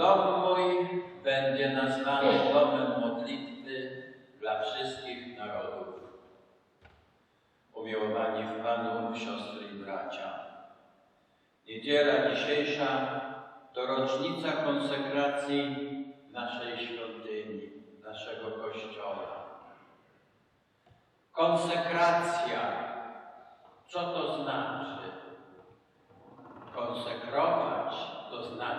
Dom mój będzie nazwany domem modlitwy dla wszystkich narodów. Umiłowani w Panu siostry i bracia. Niedziela dzisiejsza to rocznica konsekracji naszej świątyni, naszego Kościoła. Konsekracja. Co to znaczy? Konsekrować to znaczy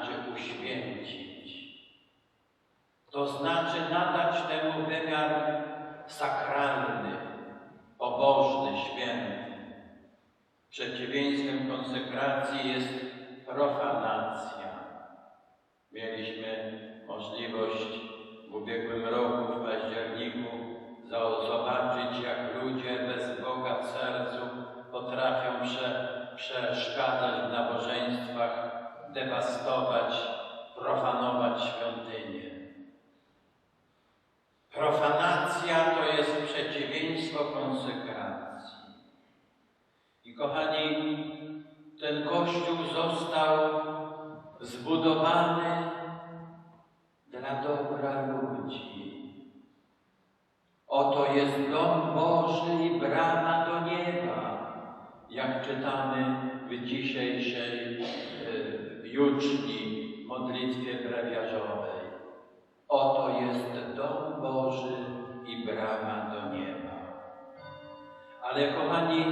To znaczy nadać temu wymiar sakralny, pobożny, święty. Przeciwieństwem konsekracji jest profanacja. Mieliśmy możliwość w ubiegłym roku, w październiku, zobaczyć, jak ludzie bez Boga w sercu potrafią prze, przeszkadzać w nabożeństwach, dewastować, profanować świątynię. Profanacja to jest przeciwieństwo konsekracji. I kochani, ten Kościół został zbudowany dla dobra ludzi. Oto jest dom Boży i brama do nieba, jak czytamy w dzisiejszej e, juczni modlitwie brewiarzowej. Oto jest dom Boży i brama do nieba. Ale kochani,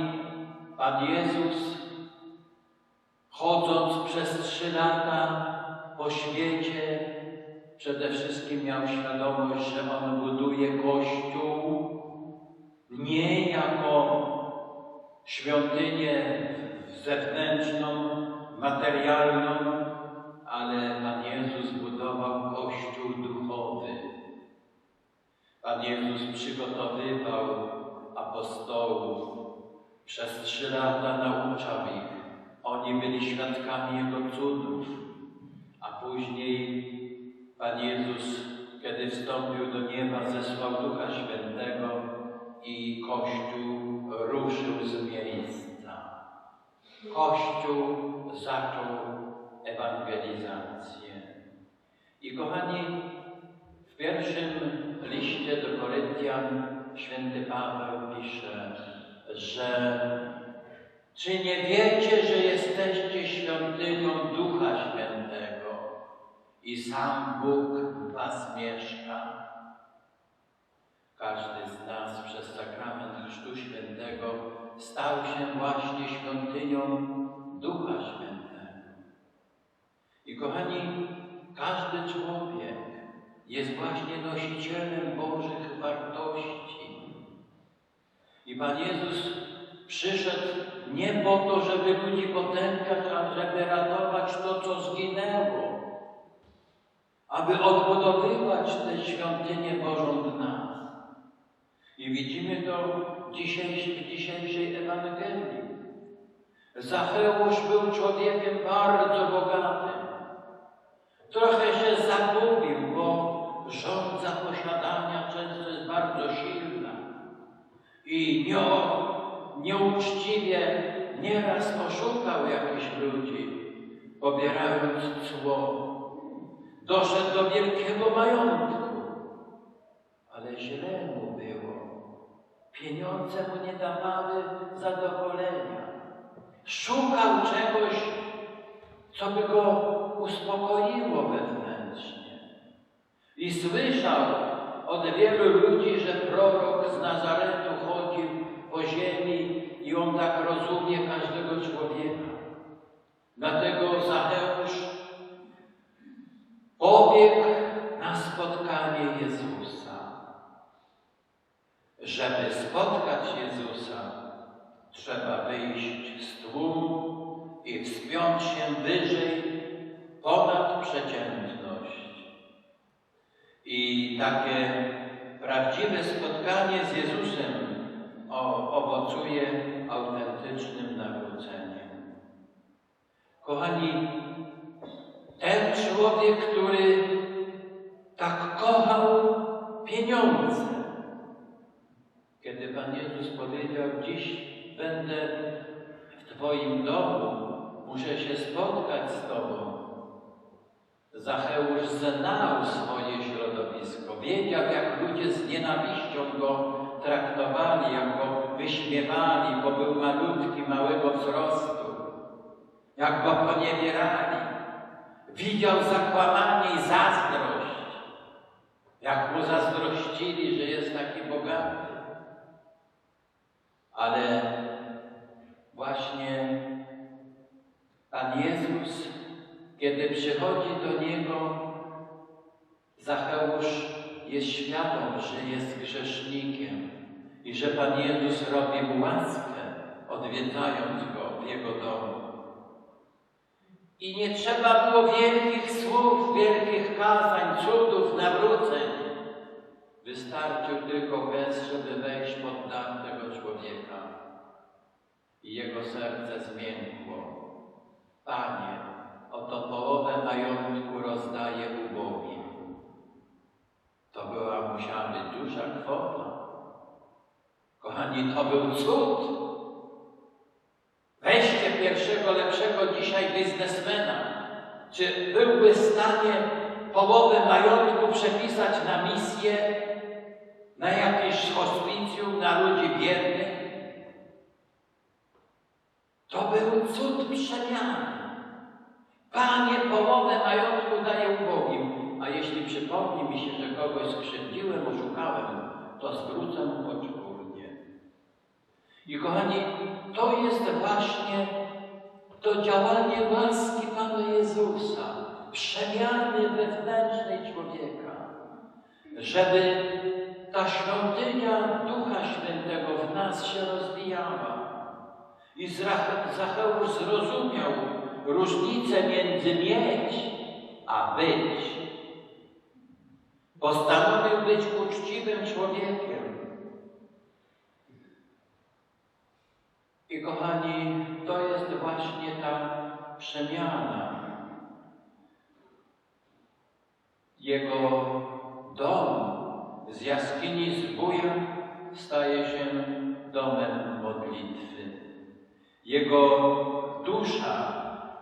Pan Jezus, chodząc trzy lata po świecie, przede wszystkim miał świadomość, że On buduje Kościół nie jako świątynię zewnętrzną, materialną, ale Pan Jezus budował Kościół duchowy. Pan Jezus przygotowywał apostołów, przez trzy lata nauczał ich. Oni byli świadkami Jego cudów, a później Pan Jezus, kiedy wstąpił do nieba, zesłał Ducha Świętego i Kościół ruszył z miejsca. Kościół zaczął ewangelizację. I kochani, w pierwszym liście do Koryntian święty Paweł pisze, że czy nie wiecie, że jesteście świątynią Ducha Świętego i sam Bóg w was mieszka? Każdy z nas przez sakrament Chrztu Świętego stał się właśnie świątynią Ducha Świętego. I kochani, każdy człowiek jest właśnie nosicielem Bożych wartości. I Pan Jezus przyszedł nie po to, żeby ludzi potępiać, ale żeby ratować to, co zginęło. Aby odbudowywać tę świątynię Bożą w nas. I widzimy to w dzisiejszej, w dzisiejszej Ewangelii. Zacheusz był człowiekiem bardzo bogatym. Trochę się zagubił, bo rządza posiadania często jest bardzo silna. I nio, nieuczciwie nieraz oszukał jakichś ludzi, pobierając cło. Doszedł do wielkiego majątku, ale źle mu było. Pieniądze mu nie dawały zadowolenia. Szukał czegoś, co by go uspokoiło wewnętrznie. I słyszał od wielu ludzi, że prorok z Nazaretu chodził po ziemi i on tak rozumie każdego człowieka. Dlatego Zacheusz pobiegł na spotkanie Jezusa. Żeby spotkać Jezusa, trzeba wyjść z tłumu i wspiąć się wyżej ponad przeciętność. I takie prawdziwe spotkanie z Jezusem owocuje autentycznym nawróceniem. Kochani, ten człowiek, który tak kochał pieniądze, kiedy Pan Jezus powiedział, dziś będę w Twoim domu, muszę się spotkać z Tobą. Zacheusz znał swoje środowisko, wiedział, jak ludzie z nienawiścią go traktowali, jak go wyśmiewali, bo był malutki, małego wzrostu, jak go poniewierali. Widział zakłamanie i zazdrość, jak mu zazdrościli, że jest taki bogaty. Ale właśnie Pan Jezus, kiedy przychodzi do Niego, Zacheusz jest świadom, że jest grzesznikiem i że Pan Jezus robi mu łaskę, odwiedzając go w Jego domu. I nie trzeba było wielkich słów, wielkich kazań, cudów, nawróceń. Wystarczył tylko gest, żeby wejść pod dach tego człowieka i jego serce zmiękło. Panie, oto połowę majątku rozdaję ubogim. Była, musiała być duża kwota. Kochani, to był cud. Weźcie pierwszego lepszego dzisiaj biznesmena. Czy byłby w stanie połowę majątku przepisać na misję, na jakieś hospicjum, na ludzi biednych? To był cud przemiany. Panie, połowę majątku daję ubogim, a jeśli przypomni mi się, że kogoś skrzywdziłem, oszukałem, to zwrócę mu poczwórnie. I kochani, to jest właśnie to działanie łaski Pana Jezusa, przemiany wewnętrznej człowieka, żeby ta świątynia Ducha Świętego w nas się rozwijała. I Zacheusz zrozumiał różnicę między mieć a być. Postanowił być uczciwym człowiekiem. I kochani, to jest właśnie ta przemiana. Jego dom z jaskini zbója staje się domem modlitwy. Jego dusza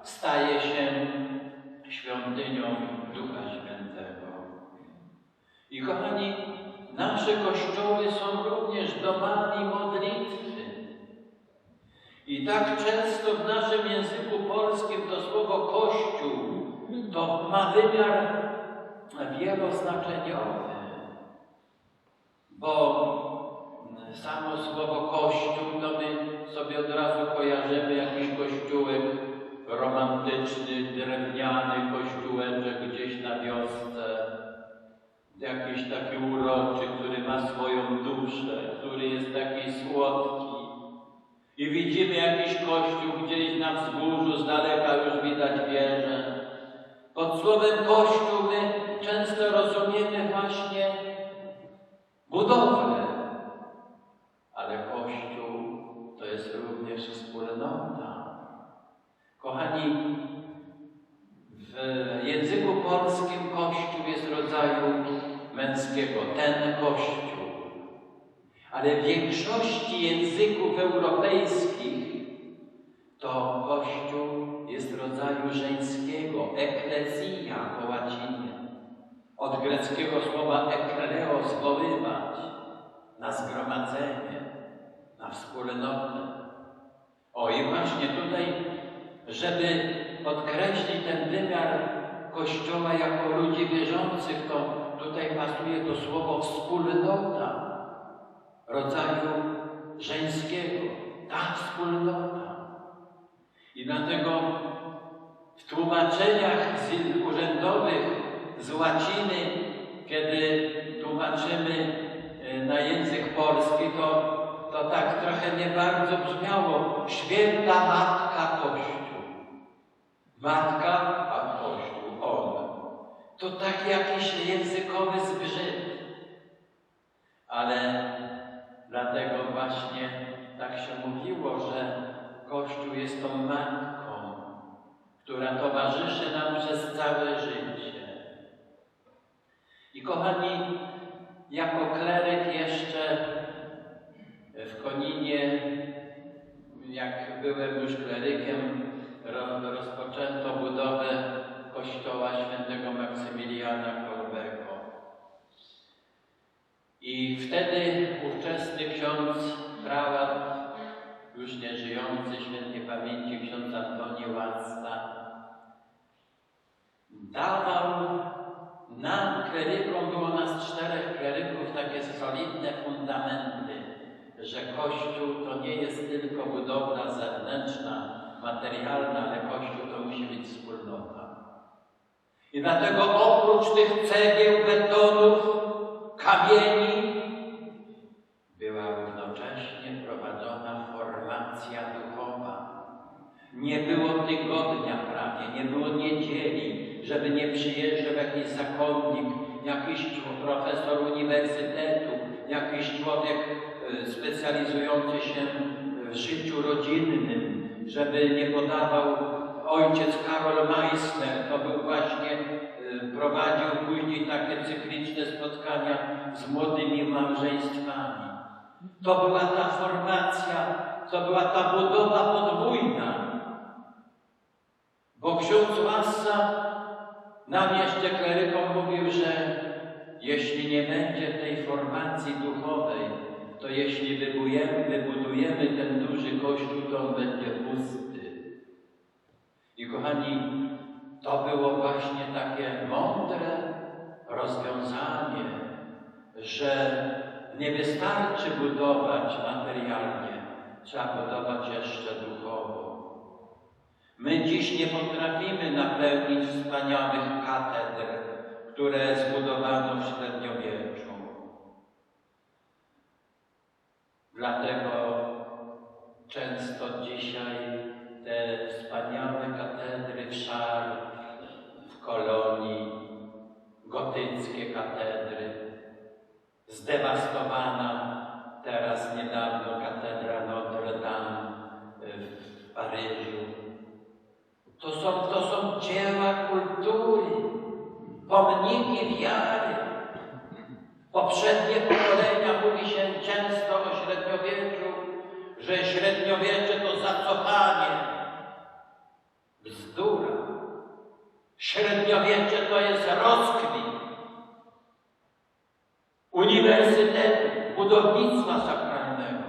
staje się świątynią Ducha Świętego. I kochani, nasze kościoły są również domami modlitwy. I tak często w naszym języku polskim to słowo Kościół to ma wymiar wieloznaczeniowy, bo samo słowo Kościół to my sobie od razu kojarzymy jakiś kościółek romantyczny, jakiś taki uroczy, który ma swoją duszę, który jest taki słodki. I widzimy jakiś kościół gdzieś na wzgórzu, z daleka już widać wieżę. Pod słowem kościół my często rozumiemy właśnie budowlę, ale kościół to jest również wspólnota. Kochani, w języku polskim kościół jest rodzaju męskiego, ten kościół. Ale w większości języków europejskich to kościół jest rodzaju żeńskiego, eklezja po łacinie. Od greckiego słowa ekleo, zwoływać, na zgromadzenie, na wspólnotę. O i właśnie tutaj, żeby podkreślić ten wymiar Kościoła jako ludzi wierzących, to tutaj pasuje to słowo wspólnota rodzaju żeńskiego, ta wspólnota. I dlatego w tłumaczeniach z urzędowych z łaciny, kiedy tłumaczymy e, na język polski, to, to tak trochę nie bardzo brzmiało święta Matka Kościół. Matka. To tak jakiś językowy zgrzyt. Ale dlatego właśnie tak się mówiło, że Kościół jest tą matką, która towarzyszy nam przez całe życie. I kochani, jako kleryk jeszcze w Koninie, jak byłem już klerykiem, ro- rozpoczęto budowę kościoła świętego Maksymiliana Kolbego. I wtedy ówczesny ksiądz prałat, już nie żyjący świętej pamięci ksiądz Antoni Łasta, dawał nam, klerykom, było nas czterech kleryków, takie solidne fundamenty, że Kościół to nie jest tylko budowla zewnętrzna, materialna, ale Kościół to musi być wspólnota. I dlatego oprócz tych cegieł, betonów, kamieni, była równocześnie prowadzona formacja duchowa. Nie było tygodnia prawie, nie było niedzieli, żeby nie przyjeżdżał jakiś zakonnik, jakiś profesor uniwersytetu, jakiś człowiek e, specjalizujący się w życiu rodzinnym, żeby nie podawał ojciec Karol Meissner, to był właśnie, e, prowadził później takie cykliczne spotkania z młodymi małżeństwami. To była ta formacja, to była ta budowa podwójna. Bo ksiądz Łassa nam jeszcze klerykom mówił, że jeśli nie będzie tej formacji duchowej, to jeśli wybudujemy, wybudujemy ten duży kościół, to on będzie pusty. Kochani, to było właśnie takie mądre rozwiązanie, że nie wystarczy budować materialnie, trzeba budować jeszcze duchowo. My dziś nie potrafimy napełnić wspaniałych katedr, które zbudowano w średniowieczu. Dlatego często dzisiaj te wspaniałe katedry w Szar, w Kolonii, gotyckie katedry, zdewastowana teraz niedawno katedra Notre Dame w Paryżu. To są, to są dzieła kultury, pomniki wiary. Poprzednie pokolenia mówi się często o średniowieczu, że średniowiecze to zacofanie. Bzdura. Średniowiecze to jest rozkwit uniwersytetu, budownictwa sakralnego.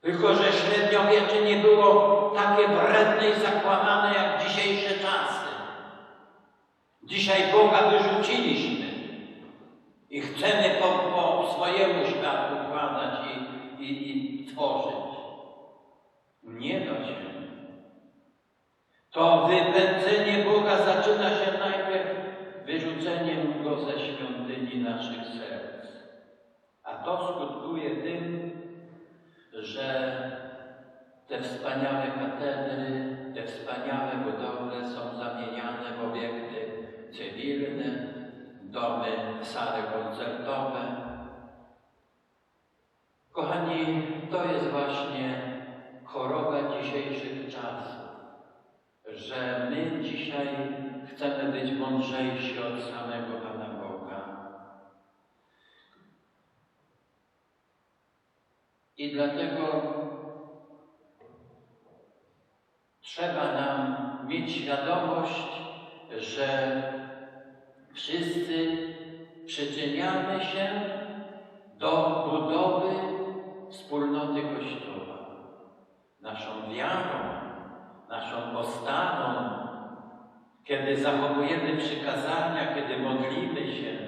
Tylko, że średniowiecze nie było takie wredne i zakłamane jak dzisiejsze czasy. Dzisiaj Boga wyrzuciliśmy i chcemy po, po swojemu światu układać i, i, tworzyć. Nie da się. To wypędzenie Boga zaczyna się najpierw wyrzuceniem Go ze świątyni naszych serc. A to skutkuje tym, że te wspaniałe katedry, te wspaniałe budowle są zamieniane w obiekty cywilne, domy, sale koncertowe. Kochani, to jest właśnie choroba dzisiejszych czasów, że my dzisiaj chcemy być mądrzejsi od samego Pana Boga. I dlatego trzeba nam mieć świadomość, że wszyscy przyczyniamy się do budowy wspólnoty Kościoła. Naszą wiarą, naszą postawą, kiedy zachowujemy przykazania, kiedy modlimy się,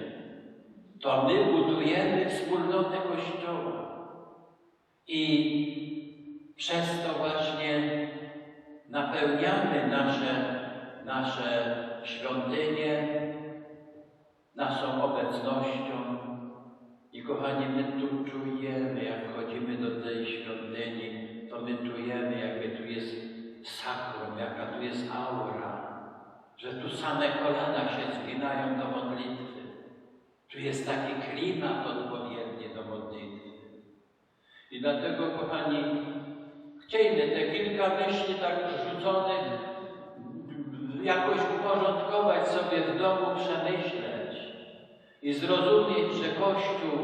to my budujemy wspólnotę Kościoła. I przez to właśnie napełniamy nasze, nasze świątynie naszą obecnością. I kochani, my tu czujemy, jak wchodzimy do tej świątyni, to my czujemy, jakie tu jest sakrum, jaka tu jest aura, że tu same kolana się zginają do modlitwy. Tu jest taki klimat odpowiedni do modlitwy. I dlatego, kochani, chciejmy te kilka myśli tak rzuconych jakoś uporządkować sobie w domu, przemyśleć i zrozumieć, że Kościół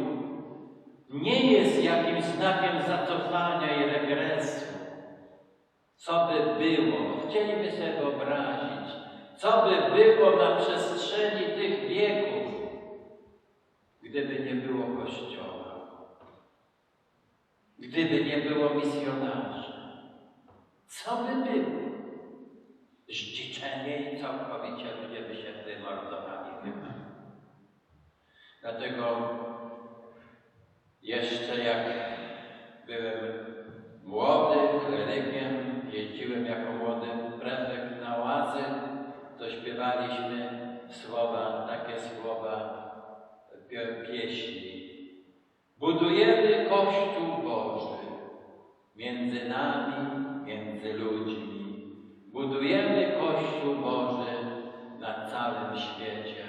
nie jest jakimś znakiem zacofania i regresu. Co by było? Chcieliby sobie wyobrazić, Co by było na przestrzeni tych wieków, gdyby nie było Kościoła? Gdyby nie było misjonarzy? Co by było? Zdziczenie i całkowicie ludzie by się wymordowali. Dlatego jeszcze jak byłem młody klerykiem, jeździłem jako młody prefekt to śpiewaliśmy słowa, takie słowa pie- pieśni. Budujemy Kościół Boży między nami, między ludźmi. Budujemy Kościół Boży na całym świecie.